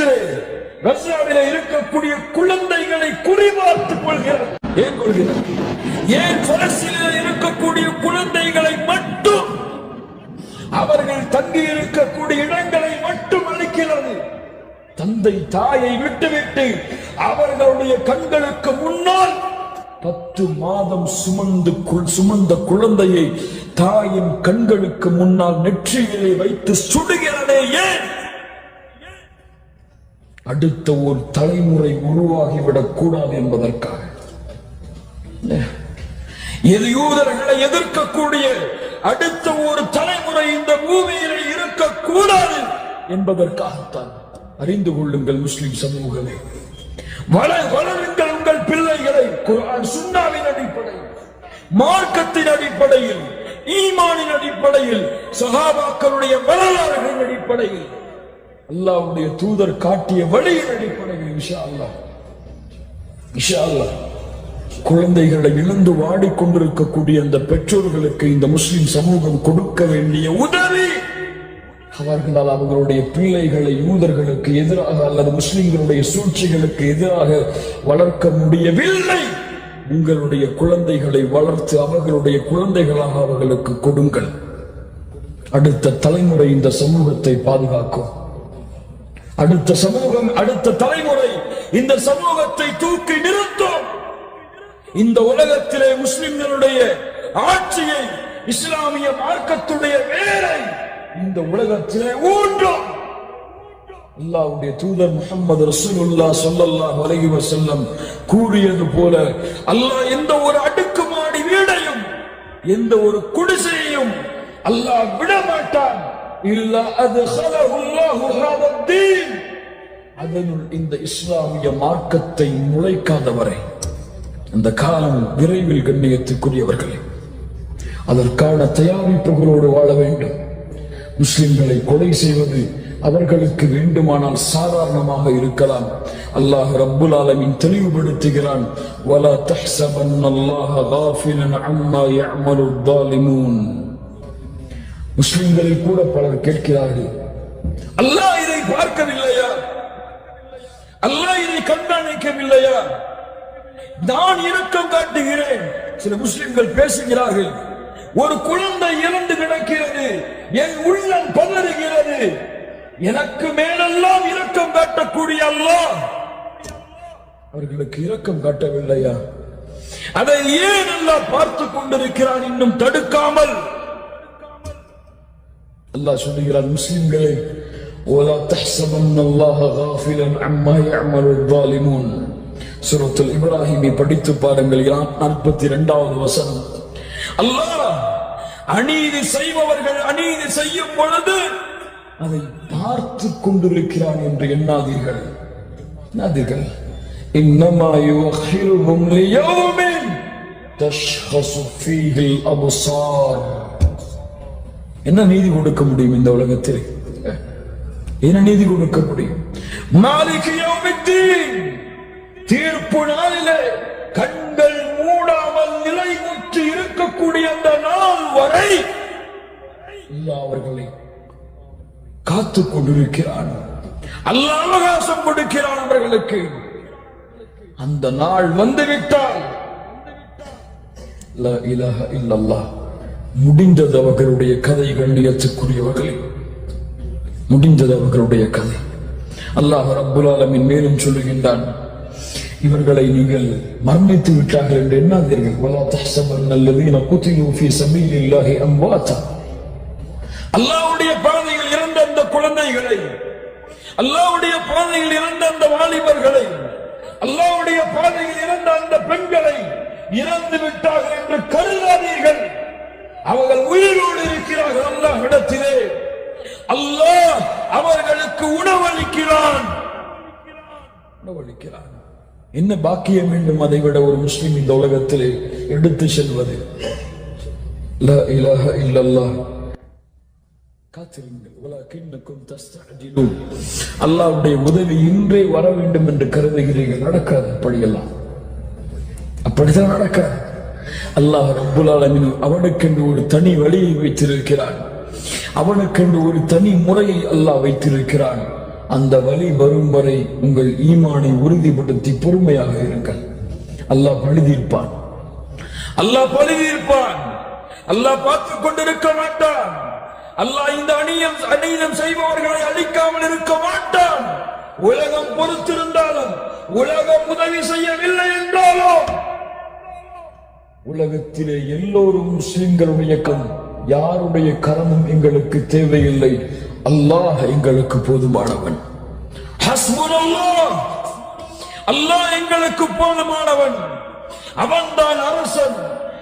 Israel ரஷ்யாவிலே இருக்கக்கூடிய குழந்தைகளை குறிபார்த்துக் கொள்கிறார் ஏன் கொள்கிறார் ஏன் பலஸ்தீனில் இருக்கக்கூடிய குழந்தைகளை மட்டும் அவர்கள் தங்கி இருக்கக்கூடிய இடங்களை மட்டும் அளிக்கிறது தந்தை தாயை விட்டுவிட்டு அவர்களுடைய கண்களுக்கு முன்னால் பத்து மாதம் சுமந்து சுமந்த குழந்தையை தாயின் கண்களுக்கு முன்னால் நெற்றியிலே வைத்து சுடுகிறதே ஏன்? அடுத்த ஒரு தலைமுறை உருவாகிவிடக் கூடாது என்பதற்காக. இது யூதர்களை எதிர்க்கக்கூடிய அடுத்த ஒரு தலைமுறை இந்த பூமியில் இருக்கக்கூடாது என்பதற்காகத்தான் அறிந்து கொள்ளுங்கள் முஸ்லிம் சமூகமே. வள வளருங்கள் உங்கள் பிள்ளைகளை குர்ஆன் அடிப்படையில் மார்க்கத்தின் அடிப்படையில் ஈமானின் அடிப்படையில் சகாபாக்களுடைய வரலாறுகளின் அடிப்படையில். அல்லாவுடைய தூதர் காட்டிய வழியின் அடிப்படையில் இன்ஷா அல்லாஹ். இன்ஷா அல்லாஹ். குழந்தைகளை இழந்து வாடிக்கொண்டிருக்கக்கூடிய அந்த பெற்றோர்களுக்கு இந்த முஸ்லிம் சமூகம் கொடுக்க வேண்டிய உதவி. அவர்களால் அவர்களுடைய பிள்ளைகளை யூதர்களுக்கு எதிராக அல்லது முஸ்லிம்களுடைய சூழ்ச்சிகளுக்கு எதிராக வளர்க்க முடியவில்லை. உங்களுடைய குழந்தைகளை வளர்த்து அவர்களுடைய குழந்தைகளாக அவர்களுக்கு கொடுங்கள். அடுத்த தலைமுறை இந்த சமூகத்தை பாதுகாக்கும். அடுத்த சமூகம் அடுத்த தலைமுறை இந்த சமூகத்தை தூக்கி நிறுத்தும். இந்த உலகத்திலே முஸ்லிம்களுடைய ஆட்சியை இஸ்லாமிய மார்க்கத்துடைய வேலை இந்த உலகத்திலே ஊன்றும். அல்லாஹ்வுடைய தூதர் முகமது ரசூலுல்லா சொல்லல்லா அலைஹி செல்லம் கூறியது போல அல்லாஹ் எந்த ஒரு அடுக்குமாடி வீடையும் எந்த ஒரு குடிசையையும் அல்லாஹ் விட மாட்டான் இல்லா அத்ஹலஹு அல்லாஹு ஹாதா தீன் அதனுள் இந்த இஸ்லாமிய மார்க்கத்தை நுழைக்காதவரை அந்த காலம் விரைவில் கண்ணியத்துக்குரியவர்களே அதற்கான தயாரிப்புகளோடு வாழ வேண்டும் முஸ்லிம்களை கொலை செய்வது அவர்களுக்கு வேண்டுமானால் சாதாரணமாக இருக்கலாம் அல்லாஹ் ரப்புல் ஆலமீன் தெளிவுபடுத்துகிறான் வலா தஹ்சபன் அல்லாஹ் காஃபிலன் அம்மா யஅமலு الظالمون முஸ்லிம்களில் கூட பலர் கேட்கிறார்கள். அல்லாஹ் இதை பார்க்கவில்லையா? அல்லாஹ் இதை கண்காணிக்கவில்லையா? நான் இரக்கம் காட்டுகிறேன். சில முஸ்லிம்கள் பேசுகிறார்கள். ஒரு குழந்தை இறந்து கிடக்கிறது. என் உள்ளம் பதறுகிறது எனக்கு மேலெல்லாம் இரக்கம் காட்டக்கூடிய அல்லாஹ் அவர்களுக்கு இரக்கம் காட்டவில்லையா? அதை ஏன் எல்லாம் பார்த்து கொண்டிருக்கிறான்? இன்னும் தடுக்காமல் அல்லாஹ் சொல்லுகிறார் முஸ்லிம்களே ولا تحسبن الله غافلا عما يعمل الظالمون சூரத்துல் இப்ராஹிமை படித்து பாருங்கள் நாற்பத்தி இரண்டாவது வசனம் அல்லாஹ் அநீதி செய்பவர்கள் அநீதி செய்யும் பொழுது அதை பார்த்து கொண்டிருக்கிறான் என்று எண்ணாதீர்கள் எண்ணாதீர்கள் இன்னமா யுஹிருஹும் லியௌமின் தஷ்ஹஸு ஃபீஹில் அப்சார் என்ன நீதி கொடுக்க முடியும் இந்த உலகத்தில்? என்ன நீதி கொடுக்க முடியும்? தீர்ப்பு நாளிலே கண்கள் மூடாமல் நிலைமுற்று இருக்கக்கூடிய அந்த நாள் வரை அவர்களை காத்துக் கொண்டிருக்கிறான். அல்ல அவகாசம் கொடுக்கிறான் அவர்களுக்கு. அந்த நாள் வந்துவிட்டால் லா இலாஹ இல்லல்லா முடிந்தது அவர்களுடைய கதை கண்ணியத்துக்குரியவர்களே முடிந்தது அவர்களுடைய கதை. அல்லாஹ் ரப்புல் ஆலமின் மேலும் சொல்லுகின்றான் இவர்களை நீங்கள் மரணித்து விட்டார்கள் என்று எண்ணாதீர்கள். வலா தஹ்சபன் அல்லதீன குத்திலு ஃபீ சபீலில்லாஹி அம்வாதா அல்லாஹ்வுடைய பாதையில் இறந்த அந்த குழந்தைகளை அல்லாஹ்வுடைய பாதையில் இறந்த அந்த வாலிபர்களை அல்லாஹ்வுடைய பாதையில் இறந்த அந்த பெண்களை இறந்து விட்டார்கள் என்று கருதாதீர்கள். அவர்கள் உயிரோடு இருக்கிறார்கள் அல்லாஹ் இடத்திலே. அல்லாஹ் அவர்களுக்கு உணவளிக்கிறான். உணவளிக்கிறான். என்ன பாக்கியம் வேண்டும் அதை விட ஒரு முஸ்லிம் இந்த உலகத்திலே எடுத்து செல்வது? அல்லாவுடைய இல்லல்லாஹ். உதவி இன்றே வர வேண்டும் என்று கருதுகிறீர்கள். நடக்காது அப்படியெல்லாம். அப்படிதான் நடக்காது. அல்லாஹ் ரப்புல் ஆலமீன் அவனுக்கென்று ஒரு தனி வழியை வைத்திருக்கிறான். அவனுக்கென்று ஒரு தனி முறையை அல்லாஹ் வைத்திருக்கிறான். அந்த வழி வரும் வரை உங்கள் ஈமானை உறுதிப்படுத்தி பொறுமையாக இருங்கள். அல்லாஹ் பழுதியிருப்பான் அல்லாஹ் பழுதியிருப்பான் அல்லாஹ் பார்த்துக் கொண்டிருக்க மாட்டான். அல்லாஹ் இந்த அணியம் அணியம் செய்பவர்களை அழிக்காமல் இருக்க மாட்டான். உலகம் பொறுத்திருந்தாலும் உலகம் உதவி செய்யவில்லை என்றாலும் உலகத்திலே எல்லோரும் முஸ்லிம்களுடைய கம் யாருடைய கரமும் எங்களுக்கு தேவையில்லை. அல்லாஹ் எங்களுக்கு போதுமானவன். அல்லாஹ் எங்களுக்கு போதுமானவன். அவன்தான் அரசன்.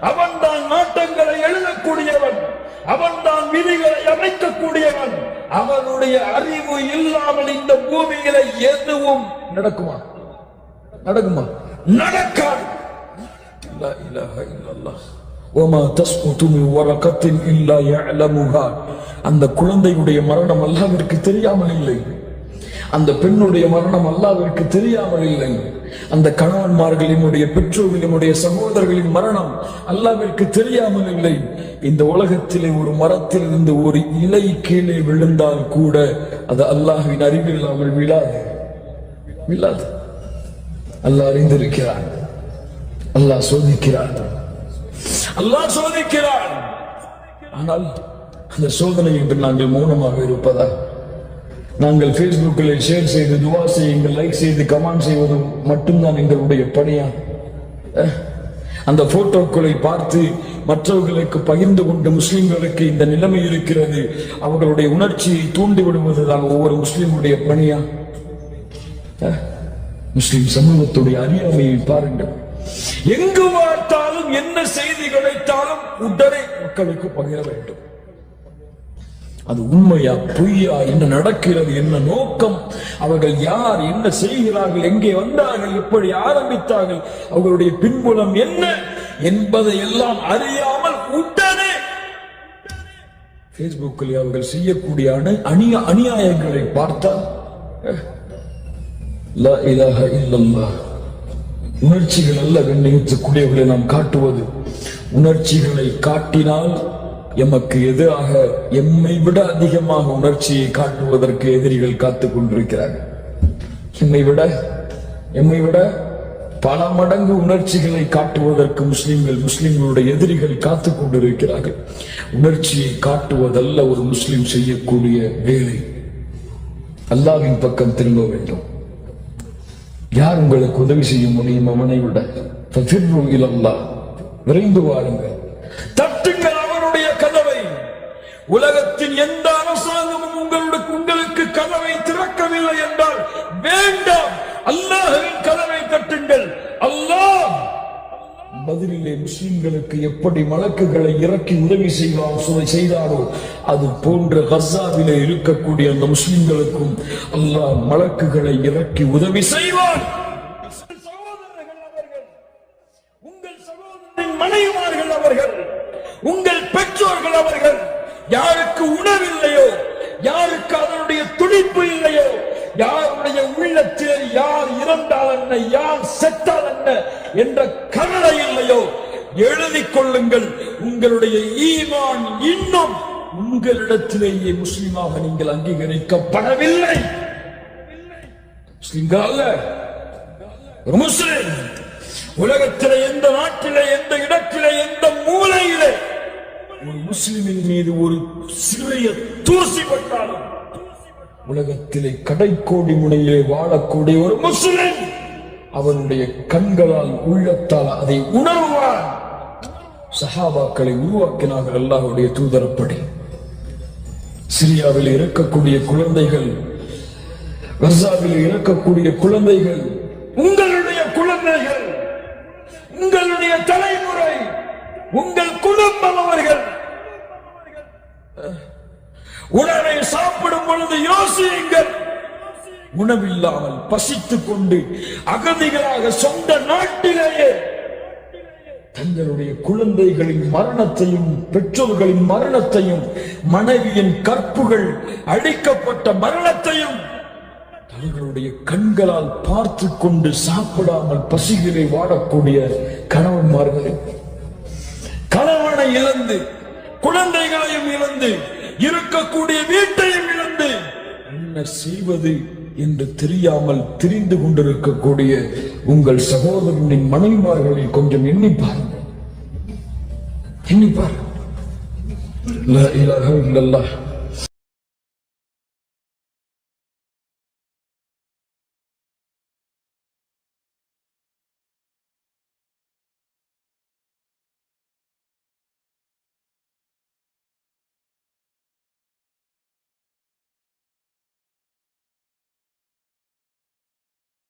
அவன்தான் நாட்டங்களை எழுதக்கூடியவன். அவன்தான் விதிகளை அமைக்கக்கூடியவன். அவனுடைய அறிவு இல்லாமல் இந்த பூமியில எதுவும் நடக்குமா? நடக்குமா? நடக்காது. لا إله إلا الله وما تسقط من ورقة إلا يعلمها அந்த குழந்தையுடைய மரணம் அல்லாவிற்கு தெரியாமல் இல்லை அந்த பெண்ணுடைய மரணம் அல்லாவிற்கு தெரியாமல் இல்லை அந்த கணவன்மார்களினுடைய பெற்றோர்களினுடைய சகோதரர்களின் மரணம் அல்லாவிற்கு தெரியாமல் இல்லை இந்த உலகத்திலே ஒரு மரத்தில் இருந்து ஒரு இலை கீழே விழுந்தால் கூட அது அல்லாஹ்வின் அறிவில்லாமல் விழாது விழாது அல்லாஹ் அறிந்திருக்கிறான் அல்லாஹ் சோதிக்கிறான். அல்லாஹ் சோதிக்கிறான். ஆனால் அந்த சோதனை என்று நாங்கள் மௌனமாக இருப்பதா நாங்கள் பேஸ்புக்கில் ஷேர் செய்து துவா செய்யுங்கள் லைக் செய்து கமெண்ட் செய்வது மட்டும்தான் எங்களுடைய பணியா? அந்த போட்டோக்களை பார்த்து மற்றவர்களுக்கு பகிர்ந்து கொண்டு முஸ்லிம்களுக்கு இந்த நிலைமை இருக்கிறது அவர்களுடைய உணர்ச்சியை தூண்டி விடுவதுதான் ஒவ்வொரு முஸ்லிமுடைய பணியா? முஸ்லிம் சமூகத்துடைய அறியாமையை பாருங்கள். எங்கு பார்த்தாலும் என்ன செய்தி கிடைத்தாலும் உடனே மக்களுக்கு பகிர வேண்டும். அது உண்மையா பொய்யா என்ன நடக்கிறது என்ன நோக்கம் அவர்கள் யார் என்ன செய்கிறார்கள் எங்கே வந்தார்கள் எப்படி ஆரம்பித்தார்கள் அவர்களுடைய பின்புலம் என்ன என்பதை எல்லாம் அறியாமல் உடனே பேஸ்புக்கில் அவர்கள் செய்யக்கூடிய அணி அநியாயங்களை பார்த்தால் உணர்ச்சிகள் அல்ல கண்ணியத்துக்குரியவர்களை நாம் காட்டுவது. உணர்ச்சிகளை காட்டினால் எமக்கு எதிராக எம்மை விட அதிகமாக உணர்ச்சியை காட்டுவதற்கு எதிரிகள் காத்துக் கொண்டிருக்கிறார்கள். எம்மை விட எம்மை விட பல மடங்கு உணர்ச்சிகளை காட்டுவதற்கு முஸ்லிம்கள் முஸ்லிம்களுடைய எதிரிகள் காத்துக் கொண்டிருக்கிறார்கள். உணர்ச்சியை காட்டுவதல்ல ஒரு முஸ்லிம் செய்யக்கூடிய வேலை. அல்லாவின் பக்கம் திரும்ப வேண்டும். யார் உங்களுக்கு உதவி செய்ய முடியும் அவனை விட ஃபஃபிர்ரு விரைந்து வாருங்கள். தட்டுங்கள் அவருடைய கதவை. உலகத்தின் எந்த அரசாங்கமும் உங்களுடைய உங்களுக்கு கதவை திறக்கவில்லை என்றால் வேண்டாம். அல்லாஹின் கதவை தட்டுங்கள். அல்லாஹ் பதிலிலே முஸ்லிம்களுக்கு எப்படி மலக்குகளை இறக்கி உதவி செய்வார் சுவை செய்தாரோ அது போன்ற கசாவிலே இருக்கக்கூடிய அந்த முஸ்லிம்களுக்கும் அல்லாஹ் மலக்குகளை இறக்கி உதவி செய்வார் உங்கள் சகோதரின் மனைவிமார்கள் அவர்கள் உங்கள் பெற்றோர்கள் அவர்கள் யாருக்கு உணவில்லையோ யாருக்கு அதனுடைய துடிப்பு இல்லையோ யாருடைய உள்ளத்தில் யார் இறந்தால் என்ன யார் செத்தால் என்ன என்ற கவலை இல்லையோ எழுதிக் கொள்ளுங்கள். உங்களுடைய ஈமான் இன்னும் உங்களிடத்திலேயே முஸ்லிமாக நீங்கள் அங்கீகரிக்கப்படவில்லை. அல்ல முஸ்லிம் உலகத்திலே எந்த நாட்டிலே எந்த இடத்திலே எந்த மூலையிலே ஒரு முஸ்லிமின் மீது ஒரு சிறிய தூசி பட்டாலும் உலகத்திலே கடைக்கோடி முனையிலே வாழக்கூடிய ஒரு முஸ்லிம் அவனுடைய கண்களால் உள்ளத்தால் அதை உணர்வான். சஹாபாக்களை உருவாக்கினார்கள் அல்லாஹுடைய தூதரப்படி. சிரியாவில் இருக்கக்கூடிய குழந்தைகள் கசாவில் இருக்கக்கூடிய குழந்தைகள் உங்களுடைய குழந்தைகள் உங்களுடைய தலைமுறை உங்கள் குடும்பம் அவர்கள். உணவை சாப்பிடும் பொழுது யோசியுங்கள். உணவில்லாமல் பசித்துக் கொண்டு அகதிகளாக சொந்த நாட்டிலேயே தங்களுடைய குழந்தைகளின் மரணத்தையும் பெற்றோர்களின் மரணத்தையும் மனைவியின் கற்புகள் அழிக்கப்பட்ட மரணத்தையும் தங்களுடைய கண்களால் பார்த்து கொண்டு சாப்பிடாமல் பசிகளை வாடக்கூடிய கணவன்மார்கள் கணவனை இழந்து குழந்தைகளையும் இழந்து இருக்கக்கூடிய வீட்டையும் இழந்து என்ன செய்வது என்று தெரியாமல் திரிந்து கொண்டிருக்கக்கூடிய உங்கள் சகோதரனின் மனைவிமார்களை கொஞ்சம் எண்ணி பாருங்கள். எண்ணி பாருங்கள். லா